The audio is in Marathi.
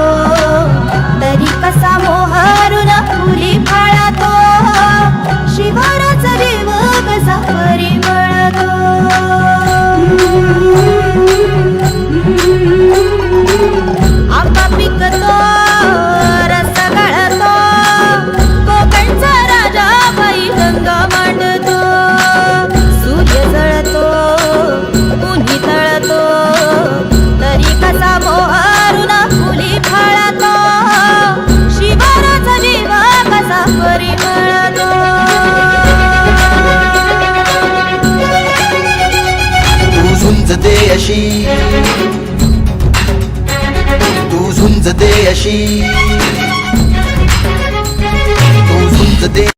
Oh. तू झुंजते अशी. तू झुंजते अशी. तू झुंजते